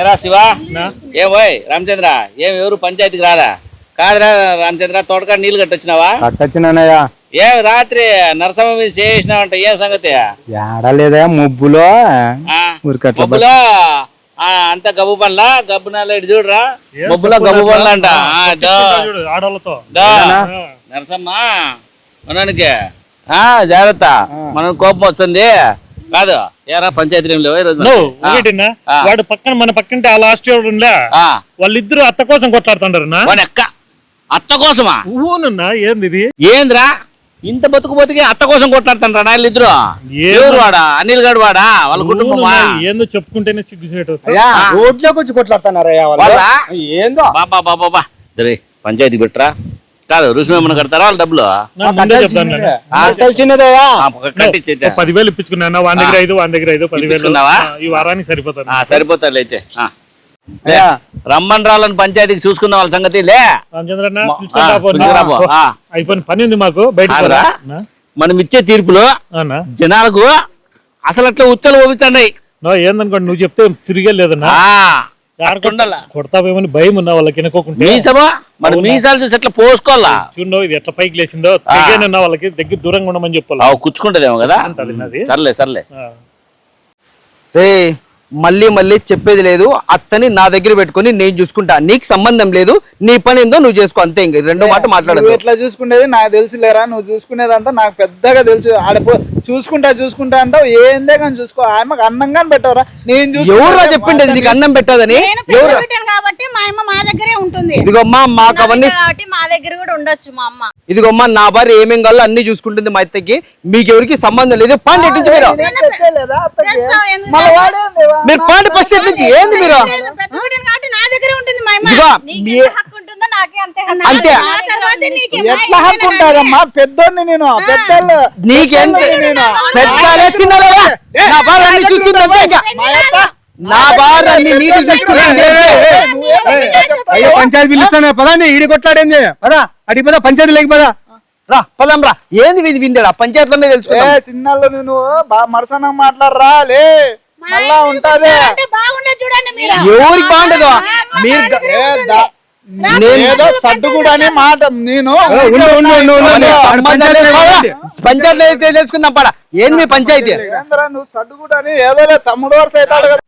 ఏరా శివా? ఏం పోయ్ రామచంద్ర ఏం ఎవరు పంచాయతీకి రారా? కాదురా రామచంద్ర తోటకాడ నీళ్ళు కట్టొచ్చినావా? కట్టొచ్చినానయ్యా. ఏం రాత్రి నరసమ్మ మీద చేసినావంట ఏం సంగతి? ఏడా లేదా ముబ్బులో మబ్బులో ఆ, అంత గబ్బు పనులా గబ్బు నాలు ఇటు చూడరా? మబ్బులో గబ్బు? పనులు అంట. నరసమ్మ మనకి ఆ జాగ్రత్త. మనం కోపం వస్తుంది. కాదు. ఏరా పంచాయతీ లేవు ఈ రోజు నువ్వు. వాడు పక్కన మన పక్కంటే ఆ లాస్ట్ ఇయర్ వాళ్ళిద్దరు అత్త కోసం కొట్లాడుతుంటారు వాని అక్క అత్త కోసమా? ఊనున్నా ఏంది ఇది? ఏంద్రా? ఇంత బతుకు బతికి అత్త కోసం కొట్లాడుతుంటారా ఏం- ఎవరు వాడా? అనిల్ గడ్ వాడా? వాళ్ళ కుటుంబమా? ఏందో చెప్పుకుంటేనే సిగ్గుసేటు రోడ్లోకి వచ్చి వాళ్ళా? ఏందో? బాబా బాబా పంచాయతీ పెట్టరా? కాదు రుసుము ఏమన్నా కడతారా వాళ్ళ డబ్బులు? నా ముందే చెప్తాను నేను. తెలిసినదయ్యా కట్టించేద్దా? పదివేలు ఇప్పించుకున్నా వాని దగ్గర ఐదు వాని దగ్గర ఐదు పదివేలు. ఇప్పించుకున్నావా? ఆ, ఈ వారానికి సరిపోతాను ఆ, సరిపోతారులే అయితే. ఆ. లే, అయ్యా. రమ్మని రాళ్ళని పంచాయతీకి చూసుకుందాం వాళ్ళ సంగతి లే. రామచంద్రన్న మా- పిలుచుకొని ఆ, రాపో. పిలుచుకొని రాపో, ఆ. అయిపోయిన పని ఉంది మాకు బయట? మనం ఇచ్చే తీర్పులు జనాలకు అసలు అట్లా ఉచ్చలు పంపించండి నో ఏందనుకోండి నువ్వు చెప్తే తిరిగే లేదన్నా? కొడతావేమని భయం ఉన్నా వాళ్ళకి వినుకోకుంటే. మీసమా? మన మీసాలు చూసి ఎట్లా పోసుకోవాలా? చూడో ఇది ఎట్లా పైకి లేచిందో? తెగేనన్నా వాళ్ళకి దగ్గర దూరంగా ఉండమని చెప్పాలి? అవు కుచ్చుకుంటదేమో కదా. సర్లే సర్లే. రే మళ్ళీ మళ్ళీ చెప్పేది లేదు. అత్తని నా దగ్గర పెట్టుకొని నేను చూసుకుంటా. నీకు సంబంధం లేదు. నీ పని ఏందో నువ్వు చేసుకో. అంతే ఇంక. రెండో మాట మాట్లాడదు ఎట్లా చూసుకునేది? నాకు తెలుసు లేరా? నువ్వు చూసుకునేదంతా నాకు పెద్దగా తెలుసు. ఆడపో చూసుకుంటా చూసుకుంటా అంటావు. ఏందే కానీ చూసుకో. ఆమెకు అన్నం కానీ పెట్టవరా? నేను. ఎవర్రా చెప్పిండేది? నీకు అన్నం పెట్టదని? కాబట్టి మా అమ్మ మా దగ్గరే ఉంటుంది. ఇదిగోమ్మా మాకు అవన్నీ కాబట్టి మా దగ్గర కూడా ఉండొచ్చు మా అమ్మ. ఇదిగోమ్మా నా భార్య ఏమేం కావాలో అన్ని చూసుకుంటుంది మా అత్తకి. మీకు ఎవరికి సంబంధం లేదు. పాండి ఎట్టు నుంచి మీరు మీరు పాండి ఎట్టు నుంచి ఏంది మీరు? నా అంతే హక్కు. అంతే. ఆ తర్వాత నీకే ఎట్లా హక్కు ఉంటుందమ్మా పెద్దోడిని నేను పెద్దోళ్ళు నీకెంత నేను పెద్దాలే చిన్నలేవా నా అన్ని చూస్తుంది అంతే ఇంకా. నా అన్ని. అయ్యో పంచాయతీ పిలుస్తానే పదాన్ని ఈడి కొట్లాడింది? పదా అడిగి పదా పంచాయతీ లేక పదా. రా పదాం రా. ఏంది ఇది విందేడా? పంచాయతీలోనే చిన్నాళ్ళు నేను బాగా మరసనం మాట్లాడరా లే. మళ్ళా ఉంటది. ఎవరికి బాగుండదు? మీరు ఏదో అని మాట నేను పంచాయతీ తెలుసుకుందాం పడ ఏంది మీ పంచాయతీ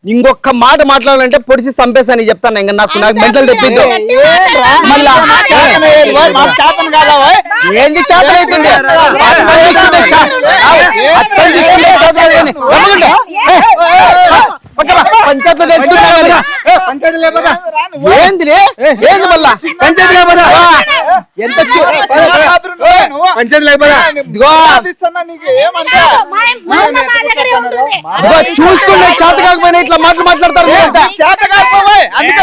ఇంకొక మాట మాట్లాడాలంటే పొడిచి చంపేస్తాను చెప్తాను ఇంకా నాకు నాకు మెంటల్ తెప్పిద్దు ఏది చేతన అవుతుంది పంచాయతీ ఏంది మళ్ళా? పంచాయతీ ఎంత. పంచాయతీ చూసుకుంటే చేత కాకపోయినా ఇట్లా మాటలు మాట్లాడతారు మీరంతా. చేత కాకపోయి అందుకే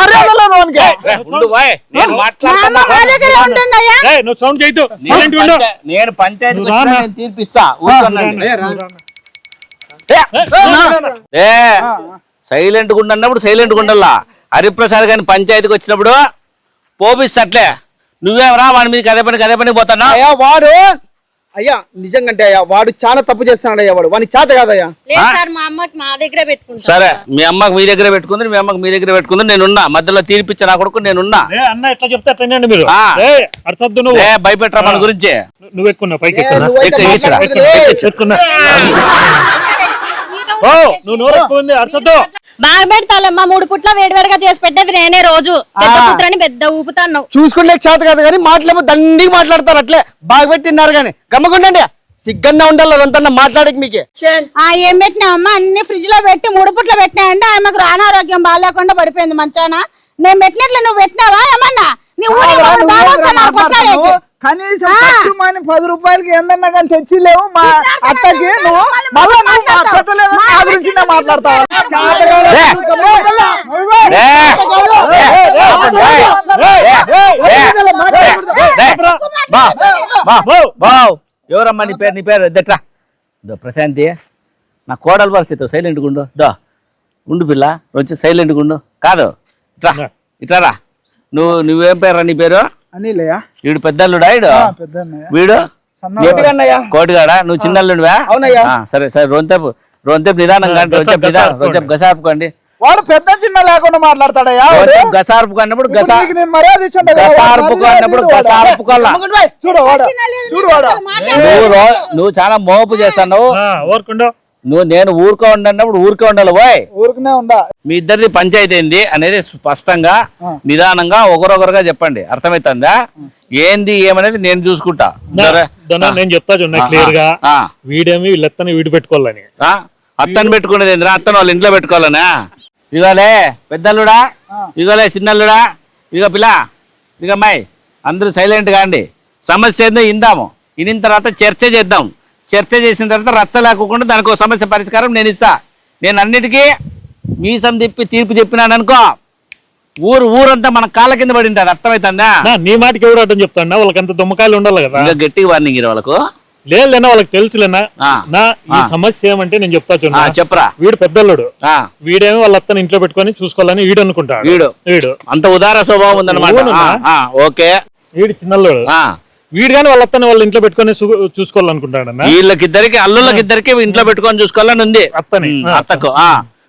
మర్యాద లేదు వానికి నేను నువ్వు సౌండ్ నేను పంచాయతీ తీర్పిస్తా ఏ సైలెంట్గా అన్నప్పుడు సైలెంట్ గుండల్లా హరిప్రసాద్ గారిని పంచాయతీకి వచ్చినప్పుడు పోపిస్తట్లే నువ్వేమరా వాడి మీద కదే పని కదే పని పోతానా వాడు అయ్యా నిజంగంటే అయ్యా వాడు చాలా తప్పు చేస్తున్నాడు అయ్యా వాడు. వానికి చేత కాదయ్యా. లేదు సార్ మా అమ్మకి మా దగ్గరే పెట్టుకుంటా సరే మీ అమ్మకి మీ దగ్గర పెట్టుకుంది మీ అమ్మకి మీ దగ్గర పెట్టుకుంది నేనున్నా. మధ్యలో తీర్పిచ్చా నా కొడుకు నేనున్నా. ఏ అన్న ఎట్లా చెప్తే అట్లనే మీరు? ఆ. ఏ అడసద్దు నువ్వు. ఏ భయపెట్టరా మన గురించి? నువ్వు ఎక్కున్నా పైకి ఎక్కున్నా నువ్వైతే ఎక్కు, ఎక్కు, మాట్లాడకూడదులే. ఎక్కున్నా ఓ నువ్వు నోరు ఎక్కువ ఉంది అడసద్దు బాగా పెడతాలమ్మా మూడు పుట్ల వేడివేడిగా చేసి పెట్టేది నేనే రోజు. పెద్ద కూతురని పెద్ద ఊపుతాను. చూసుకుంటే చేత కాదు కానీ మాటలేమో దండిగా మాట్లాడతారు అట్లే. బాగా పెట్టినారు కానీ. గమ్మకుండండి సిగ్గన్నా ఉండాలి అదంతా మాట్లాడక మీకే. ఆ ఏం పెట్టినావమ్మా? అన్ని ఫ్రిడ్జ్లో పెట్టి మూడు పుట్ల పెట్టినాయంటే ఆమెకు అనారోగ్యం బాగాలేకుండా పడిపోయింది మంచాన. నేను పెట్టినట్లు నువ్వు పెట్టినావా? ఏమన్నా? నీ బాగా వస్తున్నారు. కనీసం కట్టుమని పది రూపాయలకి ఏందన్నా కానీ తెచ్చిలేవు మా అత్తకి నువ్వు మళ్ళా నువ్వు మా పెట్టలేదు నా గురించి మాట్లాడతావు ఎవరమ్మా నీ పేరు నీ పేరు దట్రా దో ప్రశాంతి నా కోడలు పరిస్థితి సైలెంట్ గుండు దో ఉండు పిల్ల వచ్చి సైలెంట్ గుండు కాదు ఇట్రా ఇట్రారా నువ్వు నువ్వేం పేరు నీ పేరు అనిలయ్యా? వీడు పెద్దల్లుడా వీడు. వీడు. కోటిగాడా? నువ్వు చిన్నల్లుడివా? అవునయ్యా. సరే సరే రొంతేపు రొంతేపు నిదానంగా అంటే రొంతేపు నిదానం రొంతేపు గసాపుకోండి వాడు పెద్ద చిన్న లేకుండా మాట్లాడతాడయ్యా గసార్పుకు అన్నప్పుడు గసార్పుకు అన్నప్పుడు. గసార్పుకోల్లా చూడు వాడు చూడు వాడు. నువ్వు నువ్వు చాలా మోపు చేస్తావు ఊరుకుండు. నువ్వు నేను ఊరుకో ఉండన్నప్పుడు ఊరికే ఉండాలి పోయ్ ఊరుకునే ఉండా. మీ ఇద్దరిది పంచాయతీ ఏంది అనేది స్పష్టంగా నిదానంగా ఒకరొకరుగా చెప్పండి. అర్థమవుతుందా ఏంది ఏమనేది నేను చూసుకుంటా. నేను చెప్తా చూడండి క్లియర్గా. ఆ, వీడేమి వీళ్ళెత్తని వీడి పెట్టుకోవాలని. ఆ, అత్తని పెట్టుకునేది ఏందిరా? అత్తను వాళ్ళ ఇంట్లో పెట్టుకోవాలనా? ఇగోలే పెద్దల్లుడా? ఇగోలే చిన్నల్లుడా? ఇగో పిల్ల ఇక అమ్మాయి అందరూ సైలెంట్ కాండి సమస్య ఏందో ఇందాము. ఇనిన తర్వాత చర్చ చేద్దాం. చర్చ చేసిన తర్వాత రచ్చ లేకుండా దానికి ఒక సమస్య పరిష్కారం నేను ఇస్తా. నేను అన్నిటికీ మీసం తిప్పి తీర్పు చెప్పినాను అనుకో ఊరు ఊరంతా మన కాళ్ళ కింద పడి ఉంటుంది అర్థమవుతుందా నా మాటకి ఎవరు అడ్డం చెప్తాడా? వాళ్ళకి అంత దుమ్మకాయలు ఉండాలి కదా. ఇంకా గట్టిగా వార్నింగ్ వాళ్ళకు. లేదు లేనా వాళ్ళకి తెలుసులేనా ఆ. నా ఈ. సమస్య ఏమంటే నేను చెప్తా చూడండి చెప్పరా. వీడు పెద్దోళ్ళుడు. ఆ, వీడేమో వాళ్ళ అత్తని ఇంట్లో పెట్టుకొని చూసుకోవాలని వీడు అనుకుంటాడు. వీడు. వీడు. అంత ఉదార స్వభావం ఉందన్నమాట. ఓకే. వీడు చిన్నల్లోడు వీడు కానీ వాళ్ళ అత్తని వాళ్ళ ఇంట్లో పెట్టుకొని చూసుకోవాలనుకుంటాడన్న వీళ్ళకిద్దరికి అల్లుళ్ళకిద్దరికి ఇంట్లో పెట్టుకొని చూసుకోవాలని ఉంది. అత్తని. అత్తకు.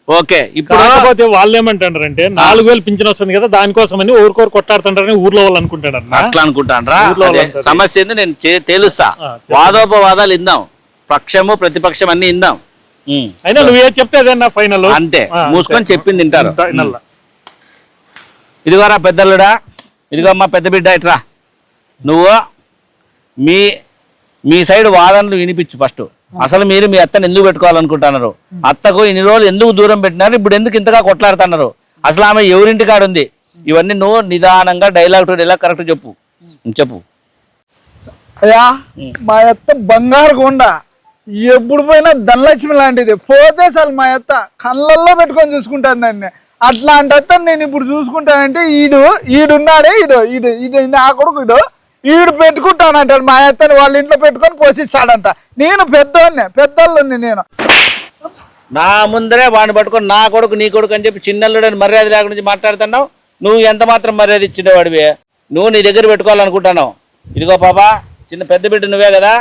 ఓకే. ఇప్పుడు కాకపోతే వాళ్ళు ఏమంటారంటే నాలుగు వేలు పింఛన్ వస్తుంది కదా దానికోసం అని ఊరుకోరు కొట్టాడుతుంటారని ఊర్లో వాళ్ళు అనుకుంటాడన్న అట్లా అనుకుంటానరా? సమస్య ఏంది నేను తేలుస్తా. ఆ, వాదోపవాదాలు ఇందాం పక్షము ప్రతిపక్షం అన్ని ఇందాం అయినా నువ్వు ఏది చెప్తే అదేనా ఫైనల్. అంతే. మూసుకొని చెప్పింది తింటారు ఫైనల్ ఇదిగోరా పెద్దల్లుడా ఇదిగో అమ్మా పెద్ద బిడ్డ ఇట్రా. నువ్వు మీ మీ సైడ్ వాదనలు వినిపించు ఫస్ట్. అసలు మీరు మీ అత్తని ఎందుకు పెట్టుకోవాలనుకుంటున్నారు? అత్తకు ఇన్ని రోజులు ఎందుకు దూరం పెట్టినారు? ఇప్పుడు ఎందుకు ఇంతగా కొట్లాడుతున్నారు? అసలు ఆమె ఎవరింటి కాడ ఉంది ఇవన్నీ నువ్వు నిదానంగా డైలాగ్ టు డైలాగ్ కరెక్ట్ చెప్పు. చెప్పు. అయ్యా మా అత్త బంగారు కొండ. ఎప్పుడు పోయినా ధనలక్ష్మి లాంటిది. పోతే అసలు మా అత్త కళ్ళల్లో పెట్టుకొని చూసుకుంటాను దాన్ని. అట్లాంటి అత్త నేను ఇప్పుడు చూసుకుంటానంటే ఈడు ఈడున్నాడే ఈడు ఈడు ఈడు నా కొడుకు ఈడు ఈడు పెట్టుకుంటానంటాడు మా అత్తని వాళ్ళ ఇంట్లో పెట్టుకొని పోషిస్తాడంట. నేను పెద్దోడిని పెద్దోళ్ళని నేను. నా ముందరే వాడిని పట్టుకొని నా కొడుకు నీ కొడుకు అని చెప్పి చిన్నల్లుడని మర్యాద లేకుండా మాట్లాడుతున్నావు? నువ్వు ఎంత మాత్రం మర్యాద ఇచ్చినవాడివి నువ్వు నీ దగ్గర పెట్టుకోవాలనుకుంటున్నావు. ఇదిగో పాపా చిన్న పెద్ద బిడ్డ నువ్వే కదా?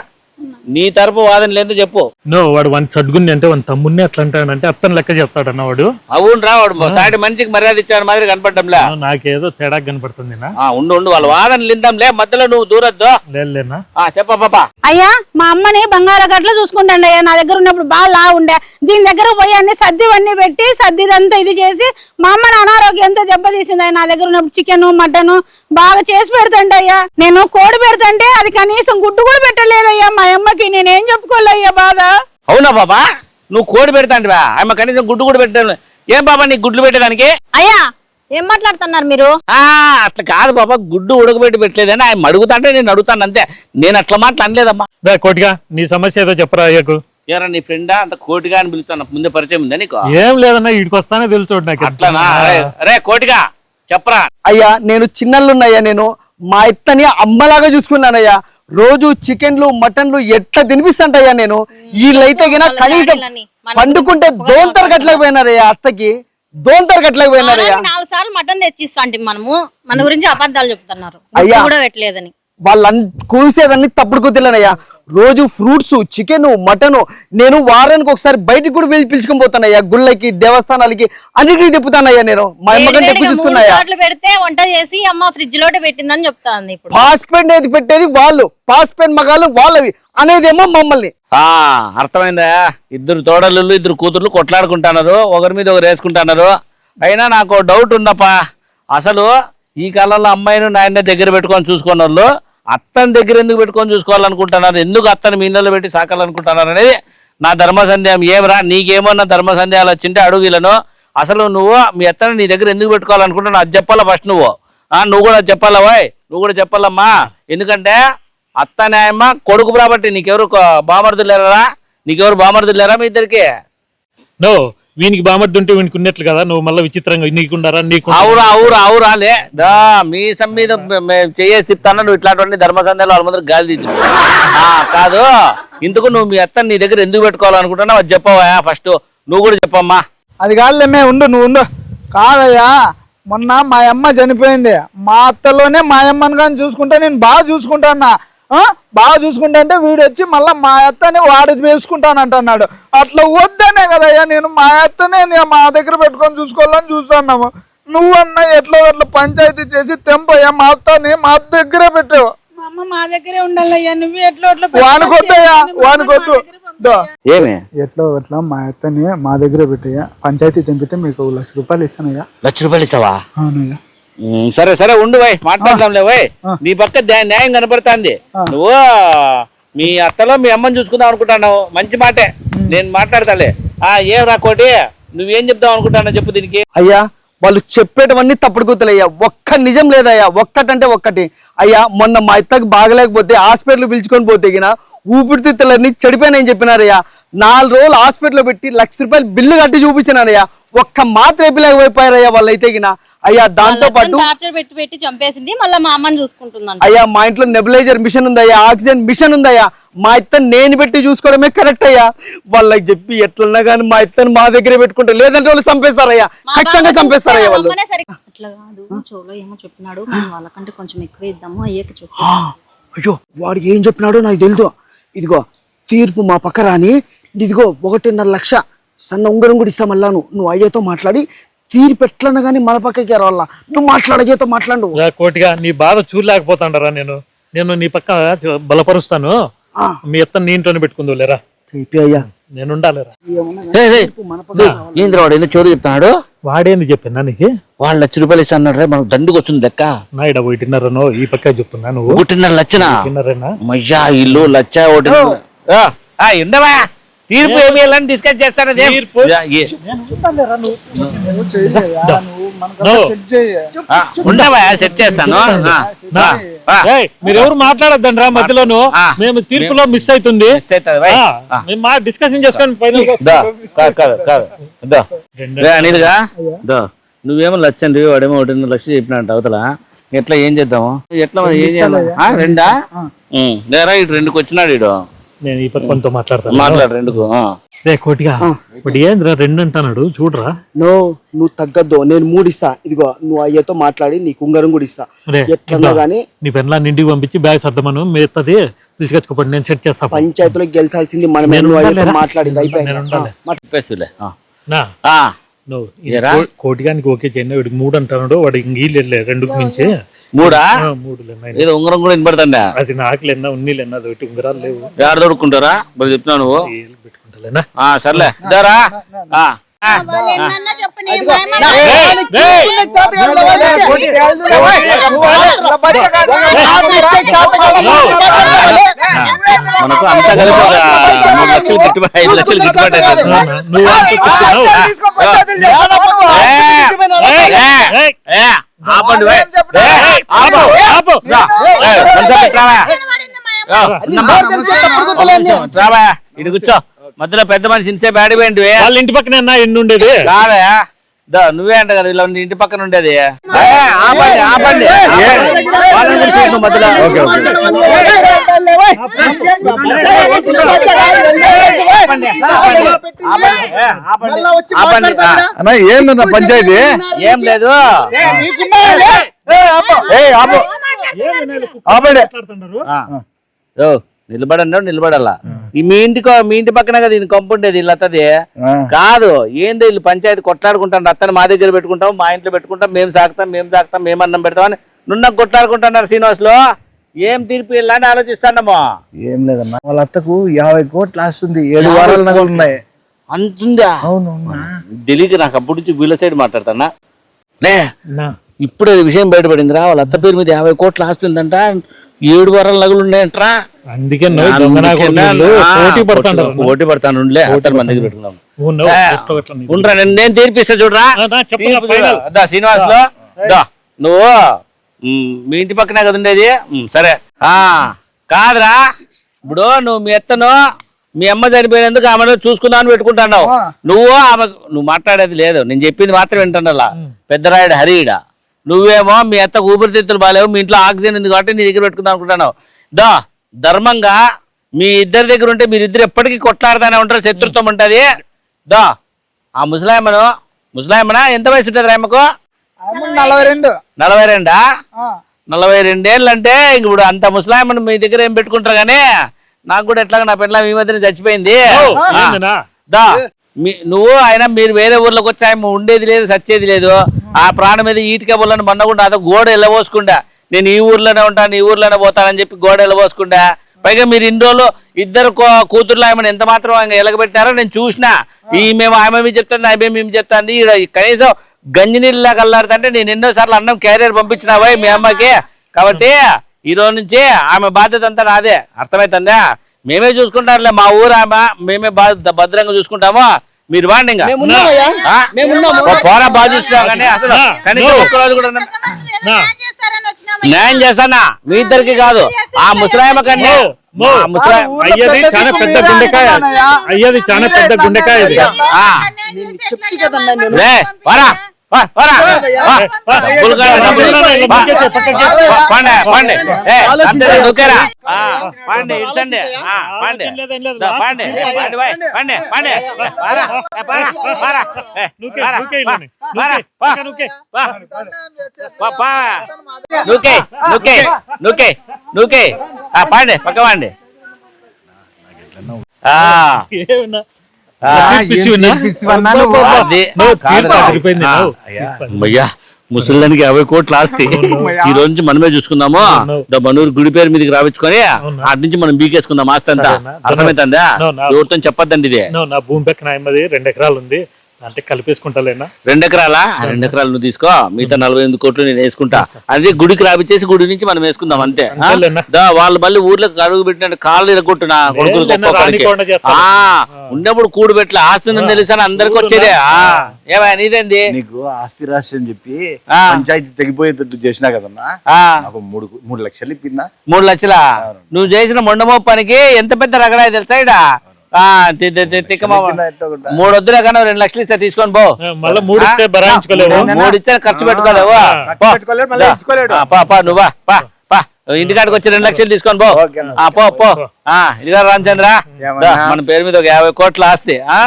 నీ తరపు వాదన లేదు చెప్పు. నో వాడు వన్ సడ్గుని అంటే వన్ తమ్ముడిని అట్లా అంటాడంటే అత్తని లెక్క చెప్తాడన్న వాడు అవును రా వాడు. సాటి మనిషికి మర్యాద ఇచ్చాడు మాదిరి కనపడ్డంలే. ఆ, నాకేదో తేడా కనపడుతుంది ఉండు ఉండు. వాళ్ళ వాదన లిందంలే మధ్యలో నువ్వు దూరద్దు. లేనా ఆ చెప్ప పాపా అయ్యా మా అమ్మని బంగారు గట్ల చూసుకుంటాండి అయ్యా నా దగ్గర ఉన్నప్పుడు బాగా లా ఉండే. దీని దగ్గర పోయి అన్ని సర్దివన్నీ పెట్టి సర్దిదంతా ఇది చేసి మా అమ్మని అనారోగ్యంతో దెబ్బతీసింది అయ్యా నా దగ్గర ఉన్నప్పుడు చికెన్ మటన్ బాగా చేసి పెడతాండి అయ్యా నేను కోడి పెడతాంటే అది కనీసం గుడ్డు కూడా పెట్టలేదయ్యా. మా అమ్మకి నేనేం చెప్పుకోలేయ్యా బాధ? అవునా బాబా? నువ్వు కోడి పెడతాంటివా? ఆమె కనీసం గుడ్డు కూడా పెట్టాను ఏం బాబా నీకు గుడ్లు పెట్టేదానికి? అయ్యా ఏం మాట్లాడుతున్నారు మీరు? ఆ అట్లా కాదు బాబా. గుడ్డు ఉడకబెట్టి పెట్టలేదని ఆయన అడుగుతాంటే నేను అడుగుతాను అంతే. నేను అట్లా మాటలు అనలేదమ్మా దా కోటిగా నీ సమస్య ఏదో చెప్పరా అయ్యకు? ఏరా నీ ఫ్రెండా? అంత కోటిగా అని పిలుస్తాను ముందే పరిచయం ఉందా నీకు? ఏం లేదన్నా వీడికి వస్తానే తెలుసు నాకు అట్లానా? అరే, అరే కోటిగా చెప్పరా? అయ్యా నేను చిన్నల్లున్నయ్యా నేను. మా ఇత్తని అమ్మలాగా చూసుకున్నానయ్యా. రోజు చికెన్లు మటన్లు ఎట్లా తినిపిస్తాంటయ్యా నేను? వీళ్ళైతే గిన కనీసం మన పండుకుంటే దోంతరు గట్లకపోయినారయ్యా అత్తకి. దోంతరు వారానికి నాలుగు సార్లు మటన్ తెచ్చిస్తా అంటే మనము. మన గురించి అబద్ధాలు చెప్తున్నారు. అయ్యా. కూడా పెట్టలేదని. వాళ్ళన్ కూసేదన్ని తప్పుడు కుదిలేనయ్యా రోజు ఫ్రూట్స్ చికెన్ మటన్ నేను వారానికి ఒకసారి బయటికి కూడా వెళ్ళి పిలుచుకొని పోతానయ్యా. గుళ్ళకి దేవస్థానాలకి అన్నిటికీ తిప్పుతానయ్యా నేను. మా అమ్మ కంటే ఎక్కువ చూసుకున్నాయా? పెడితే వంట చేసి అమ్మ ఫ్రిడ్జ్లోనే పెట్టిందని చెప్తాంది ఇప్పుడు. పాస్పెండ్ ఏది పెట్టేది వాళ్ళు. పాస్పెండ్ మగాళ్ళు వాళ్ళవి అనేదేమో మమ్మల్ని. ఆ అర్థమైందా? ఇద్దరు తోడలు ఇద్దరు కూతుర్లు కొట్లాడుకుంటున్నారు ఒకరి మీద ఒకరు వేసుకుంటున్నారు. అయినా నాకు డౌట్ ఉందప్పా. అసలు ఈ కాలంలో అమ్మాయిని నాయన దగ్గర పెట్టుకొని చూసుకున్న వాళ్ళు అత్తని దగ్గర ఎందుకు పెట్టుకొని చూసుకోవాలనుకుంటున్నారు? ఎందుకు అత్తని మీ ఇళ్ళలో పెట్టి సాకాలనుకుంటున్నారు అనేది నా ధర్మ సందేహం. ఏమరా నీకేమన్నా ధర్మ సందేహాలు వచ్చింటే అడుగులను అసలు నువ్వు మీ అత్తని నీ దగ్గర ఎందుకు పెట్టుకోవాలనుకుంటున్నావు? అది చెప్పాలా ఫస్ట్ నువ్వు? నువ్వు కూడా చెప్పాలా వాయ్ నువ్వు కూడా చెప్పాలమ్మా. ఎందుకంటే అత్త న్యాయమ్మ కొడుకు కాబట్టి నీకెవరు కొ- బామర్దులు లేరా? నీకెవరు బామర్దులు లేరా మీ ఇద్దరికి? నువ్వు వీనికి బామర్ది ఉంటే వీనికి ఉన్నట్లు కదా? నువ్వు మళ్ళీ విచిత్రంగా నీకుండారా? నీకు అవురా అవురా అవురా లే. దా మీసం మీద మేము చేయేసి తిప్తాను నువ్వు ఇట్లాంటి ధర్మ సందేహాలు వాళ్ళ ముందర గాలి తీసి. కాదు. ఇందుకు నువ్వు మీ అత్తని నీ దగ్గర ఎందుకు పెట్టుకోవాలనుకుంటున్నావు? అది చెప్పవా ఫస్ట్. నువ్వు కూడా చెప్పమ్మా. అది కాదులేమే ఉండు నువ్వు ఉండు. కాదయ్యా మొన్న మా అమ్మ చనిపోయింది. మా అత్తలోనే మా అమ్మని కానీ చూసుకుంటా నేను బాగా చూసుకుంటానా? బాగా చూసుకుంటా అంటే వీడు వచ్చి మళ్ళీ మా అత్తని వాడు వేసుకుంటానంటున్నాడు. అట్లా వద్దనే కదయ్యా నేను మా అత్తనే మా దగ్గర పెట్టుకొని చూసుకోవాలని చూస్తున్నాము. నువ్వన్నా ఎట్లా అట్లా పంచాయతీ చేసి తెంపయ్యా మా అత్తని మా దగ్గరే పెట్టావు. మా అమ్మ మా దగ్గరే ఉండాలయ్యా నువ్వు ఎట్లా అట్లా వానికొద్దయ్యా వానికొద్దు దో. ఏమి? ఎట్లా మా అత్తని మా దగ్గర పెట్టయ్యా. పంచాయతీ తెంపితే మీకు లక్ష రూపాయలు ఇస్తానయ్యా. లక్ష రూపాయలు ఇస్తావా? అవునయ్యా. సరే సరే ఉండు వై మాట్లాడదాంలే వై నీ పక్క న్యాయం కనపడుతుంది. నువ్వు మీ అత్తలో మీ అమ్మని చూసుకుందాం అనుకుంటున్నావు. మంచి మాటే. నేను మాట్లాడతాలే. ఆ ఏం రా కోటి? నువ్వేం చెప్దాం అనుకుంటున్నావు చెప్పు దీనికి. అయ్యా వాళ్ళు చెప్పేటవన్నీ తప్పుడు కూతులయ్యా ఒక్క నిజం లేదయ్యా. ఒక్కటంటే ఒక్కటి. అయ్యా మొన్న మా ఇత్తకు బాగలేకపోతే హాస్పిటల్ పిలుచుకొని పోతే గిన ఊపిరితిత్తులన్నీ చెడిపోయినాయని చెప్పినారయ్యా. నాలుగు రోజులు హాస్పిటల్లో పెట్టి లక్ష రూపాయలు బిల్లు కట్టి చూపించినారయ్యా. ఒక్క మాత్ర వేపిలేకపోయారయ్యా వాళ్ళైతే గిన. అయ్యా దాంతో పాటు పెట్టి పెట్టి చంపేసింది మళ్ళీ మా అమ్మని చూసుకుంటుందంట. అయ్యా మా ఇంట్లో నెబులైజర్ మిషన్ ఉందయ్యా ఆక్సిజన్ మిషన్ ఉందయ్యా. మా ఇత్తను నేను పెట్టి చూసుకోవడమే కరెక్ట్ అయ్యా. వాళ్ళకి చెప్పి ఎట్లన్నా కానీ మా ఇత్తను మా దగ్గరే పెట్టుకుంటే లేదంటే వాళ్ళు చంపేస్తారయ్యా. ఖచ్చితంగా చంపేస్తారయ్యా వాళ్ళు. అమ్మనే సరే అట్లా కాదు చోలో ఏమో చెప్పినాడు వాళ్ళకంటే కొంచెం ఎక్కువ ఇద్దాము అయ్యాక చెప్పు. అయ్యో వాడికి ఏం చెప్పినాడో నాకు తెలుదు. ఇదిగో తీర్పు మా పక్క రాని ఇదిగో ఒకటిన్నర లక్ష సన్న ఉంగరం కూడా ఇస్తా మళ్ళాను నువ్వు అయ్యతో మాట్లాడి తీర్పు ఎట్లన్నా కానీ మన పక్కకి రావాలా? నువ్వు మాట్లాడయ్యతో మాట్లాడు. కోటిగా నీ బాధ చూడలేకపోతాండరా నేను. నేను నీ పక్క బలపరుస్తాను. ఆ. మీ అత్త నీ ఇంట్లోనే పెట్టుకుందో లేరా అయ్యా. నేను ఏంద్ర వాడు? ఎందుకు చోరు చెప్తున్నాడు? వాడేంది చెప్పినా నీకు వాళ్ళు లక్ష రూపాయలు ఇస్తా అన్నాడు రే మనకు దండుకు వస్తుంది లెక్క. నాయుడు ఒకటిన్నరనో ఈ పక్క చెప్తున్నా నువ్వు. ఒకటిన్నర లక్షన? ఒకటిన్నరేనా మయ్యా ఇల్లు లచ్చ ఒకటి ఆ, ఆ, ఉండవా తీర్పు ఏమి వెళ్ళని డిస్కస్ చేస్తాను ఉండవా? సెట్ చేస్తాను. ఆ, ఆ, ఆ. ఏయ్, మీరెవరు మాట్లాడద్దండి రా మధ్యలోను. మేము తీర్పులో మిస్ అవుతుంది. డిస్కషన్ చేసుకొని ఫైనల్ దా, కాదు కాదు కాదు దా. రే అనిల్గా నువ్వేమో లచ్చండి వాడేమో ఒకటిన్నర లక్ష చెప్పినట్టు అవతల. ఎట్లా ఏం చేద్దాము? ఎట్లా ఏం చేయాలి? ఆ, రెండా? ఉం, లేరా ఇటు రెండుకి వచ్చినాడు ఇడు. నేను ఈ పక్క కొంత మాట్లాడతాను మాట్లాడు రెండుకు ఆ. రే కోటిగా ఇప్పుడు ఏంద్రా రెండు అంటున్నాడు చూడరా నో నువ్వు తగ్గద్దు నేను మూడు ఇస్తా ఇదిగో నువ్వు అయ్యతో మాట్లాడి నీకు ఉంగరం కూడా ఇస్తా రే ఎట్లన్నా కానీ నీ పెన్లా ఇంటికి పంపించి బ్యాగ్ సర్దమను మిగతాది పిలుచుకొచ్చుకోపడి నేను సెట్ చేస్తా పంచాయతీలో గెలిచాల్సింది మనమే నేను నువ్వు అయ్యతో ఉండాలిరా? మాట్లాడింది అయిపోయింది నేను ఉండాలి. చెప్పేస్తులే ఆ. నా ఆ, నువ్వు ఏరా? కోటిగానికి ఓకే చేయను వాడికి మూడు అంటున్నాడు వాడు ఇంక వీళ్ళు రెండుకు మించి. మూడా? ఆ, మూడు లేనా ఏదో ఉంగరం కూడా వినపడుతుందా అది నాకు ఎన్నా ఉన్నీళ్ళు ఎన్నా అది ఒకటి ఉంగరాలు లేవు. ఎవరు దొడుక్కుంటారా మరి చెప్తున్నావు పెట్టుకుంటాలేనా ఆ సర్లే. దారా. మనకు అంతా కలిపి మూడు లక్షలు గిట్టుబాటు ఐదు లక్షలు గిట్టుబాటు ఆపండి ఆపు. ఇటు కూర్చో మధ్యలో పెద్ద మనిషి ఇంతసేపు ఆడిపోయింది వాళ్ళ ఇంటి పక్కన ఎన్నా ఎన్ని ఉండేది కాదా దా నువ్వే అంట కదా ఇలా ఇంటి పక్కన ఉండేది ఆపండి ఆపండి వాళ్ళని పిలిచేయ్ నువ్వు మధ్యలో ఆపండి, ఆపండి. ఆపండి. ఆపండి. ఆపండి. అన్న ఏందన్న పంచాయతీ ఏం లేదు మాట్లాడుతున్నారు ఆ. ఓ నిలబడన్నాడు నిలబడాలా. ఈ మీ ఇంటికి మీ ఇంటి పక్కన కదా ఇది కంపు ఉండేది ఇల్లు అత్తది. కాదు ఏందో వీళ్ళు పంచాయతీ కొట్లాడుకుంటాం అత్తని మా దగ్గర పెట్టుకుంటాం మా ఇంట్లో పెట్టుకుంటాం మేము సాగుతాం మేము సాగుతాం మేము అన్నం పెడతాం అని నున్న కొట్లాడుకుంటున్నారు శ్రీనివాస్లో ఏం తీర్పు ఇలాంటి ఆలోచిస్తాండమ్మా. ఏం లేదన్న వాళ్ళ అత్తకు యాభై కోట్లు ఆస్తుంది ఏడు వారాల నగలు ఉన్నాయి. అంతుందా అవును తెలియక నాకు అప్పటి నుంచి వీళ్ళ సైడ్ మాట్లాడతానా? లే నా. ఇప్పుడే ఈ విషయం బయటపడిందిరా వాళ్ళ అత్త పేరు మీద యాభై కోట్లు ఆస్తుందంట ఏడు వారాల నగలు ఉన్నాయంట్రా. అందుకే పోటీ పడతాను మన దగ్గర పెట్టుకున్నాం. ఉండరా నేను తీర్పిస్తా చూడరా. శ్రీనివాస్లో నువ్వు మ్, ఇంటి పక్కనే కదా ఉండేది? సరే. ఆ కాదురా. ఇప్పుడు నువ్వు మీ ఎత్తను మీ అమ్మ చనిపోయినందుకు ఆమెను చూసుకుందామని పెట్టుకుంటున్నావు. నువ్వు ఆమె నువ్వు మాట్లాడేది లేదు. నేను చెప్పింది మాత్రం వింటున్నా పెద్దరాయుడు హరిడ. నువ్వేమో మీ అత్త ఊపిరితిత్తులు బాగాలేవు మీ ఇంట్లో ఆక్సిజన్ ఉంది కాబట్టి నీ దగ్గర పెట్టుకుందాం అనుకుంటున్నావు. దా ధర్మంగా మీ ఇద్దరి దగ్గర ఉంటే మీరిద్దరు ఎప్పటికీ కొట్లాడుతూనే ఉంటారు శత్రుత్వం ఉంటుంది. దా ఆ ముసలాయమ్మను ముసలాయమ్మనా ఎంత వయసు ఉంటుంది రాయమ్మకు? ఆమె నలభై రెండు. నలభై రెండా? ఆ. నలభై రెండేళ్ళు అంటే ఇంక ఇప్పుడు అంత ముసలాయమ్మను మీ దగ్గర ఏం పెట్టుకుంటారు కానీ నాకు కూడా ఎట్లాగా నా పెళ్ళ ఈ మధ్యన చచ్చిపోయింది? దా మీ నువ్వు ఆయన మీరు వేరే ఊర్లోకి వచ్చి ఆయన ఉండేది లేదు సచ్చేది లేదు. ఆ. ప్రాణం మీద ఈటికే బుల్లని మొన్నకుండా అదో గోడ ఎల్లబోసుకుండా నేను ఈ ఊర్లోనే ఉంటాను ఈ ఊర్లోనే పోతానని చెప్పి గోడ ఎల్లబోసుకుండా పైగా మీరు ఇన్ని రోజులు ఇద్దరు కూ- కూతుర్లు ఆమెను ఎంత మాత్రం ఆయన ఎలగబెట్టారో నేను చూసిన. ఈ మేము ఆమె మీ చెప్తుంది ఆమె మేము చెప్తుంది. కనీసం గంజి నీళ్ళలాగా అల్లాడుతుంటే నేను ఎన్నో సార్లు అన్నం క్యారియర్ పంపించినావా మీ అమ్మకి. కాబట్టి ఈ రోజు నుంచి ఆమె బాధ్యత అంతా నాదే. అర్థమవుతుందా మేమే చూసుకుంటారులే మా ఊరు ఆమె మేమే భద్రంగా చూసుకుంటాము. మీరు వాడిని ఇంకా. పోరా బాగా చూసినావు కానీ అసలు కనీసం no. ఒక్క రోజు కూడా. న్యాయం చేస్తానా? మీ ఇద్దరికి కాదు. ఆ ముసలాయమ ఊర్లో అయ్యది పెద్ద చాలా పెద్ద గుండెకాయ. అయ్యది చాలా పెద్ద గుండెకాయ ఇది ఆ, పండి పండి ఏ, అంతే నువ్వుకేరా ఆ, పండి ఇచ్చండి పారా పారా పారా పండి పక్క పండి ముసలిదానికి యాభై కోట్ల ఆస్తి. ఈ రోజు నుంచి మనమే చూసుకుందాము. మనూరు గుడి పేరు మీదకి రావించుకొని. అటు నుంచి మనం బీకేసుకుందాం ఆస్తి అంతా? అర్థమైతుందా. ఎవరితో చెప్పొద్దండి ఇది? నా భూమి పక్కన రెండు ఎకరాలు ఉంది అంటే కలిపేసుకుంటాలేనా? రెండు ఎకరాలా ఆ రెండు ఎకరాలు నువ్వు తీసుకో. మిగతా నలభై ఎనిమిది కోట్లు నేను వేసుకుంటా. అదే గుడికి రావిచ్చేసి గుడి నుంచి మనం వేసుకుందాం అంతే. వాళ్ళు మళ్ళీ ఊర్లోకి అడుగు పెట్టినట్టు కాళ్ళు ఇరగొట్టు నా కొడుకులు లేదన్నా, గొప్ప కొడుకే. రానికోకుండా చేస్తాను. ఆ ఉన్నప్పుడు కూడు పెట్టలే. ఆస్తి ఉందని తెలుసా అందరికి వచ్చేదే? ఆ. ఏమా నీదేంది? నీకు ఆస్తి రాసి అని చెప్పి ఆ. పంచాయతీ తెగిపోయేటట్టు చేసినా కదన్నా నాకు మూడు మూడు లక్షలు ఇప్పినా మూడు లక్షలా? నువ్వు చేసిన మొండమో పనికి ఎంత పెద్ద రగడా తెలుసా ఇడ మూడు వద్దులే కానీ రెండు లక్షలు ఇస్తే తీసుకొని పో. మళ్ళీ మూడు ఇస్తే మూడు ఇస్తే ఖర్చు పెట్టుకోలేవు పో. పెట్టుకోలేడు, మళ్ళీ ఇచ్చుకోలేడు. ఆ, పా పా నువ్వా పా పా ఇంటికాడికి వచ్చి రెండు లక్షలు తీసుకొని పో. పో పో. ఆ ఇదిగా రామచంద్ర. మన పేరు మీద ఒక యాభై కోట్ల ఆస్తి ఆ?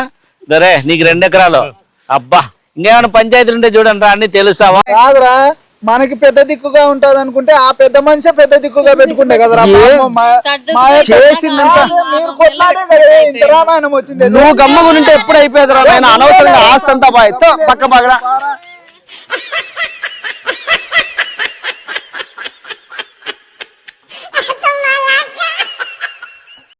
దరే నీకు రెండు ఎకరాలు. అబ్బా ఇంకేమైనా పంచాయతీలు ఉంటే చూడండి రా అన్ని తెలుస్తావా? కాదురా మనకి పెద్ద దిక్కుగా ఉంటది అనుకుంటే ఆ పెద్ద మనిషి పెద్ద దిక్కుగా పెట్టుకుండే కదా. నువ్వు గమ్మగుంటే ఎప్పుడు అయిపోయేదిరా నాయన? అనవసరంగా ఆస్తి అంతా బాయ్ పక్క పక్కన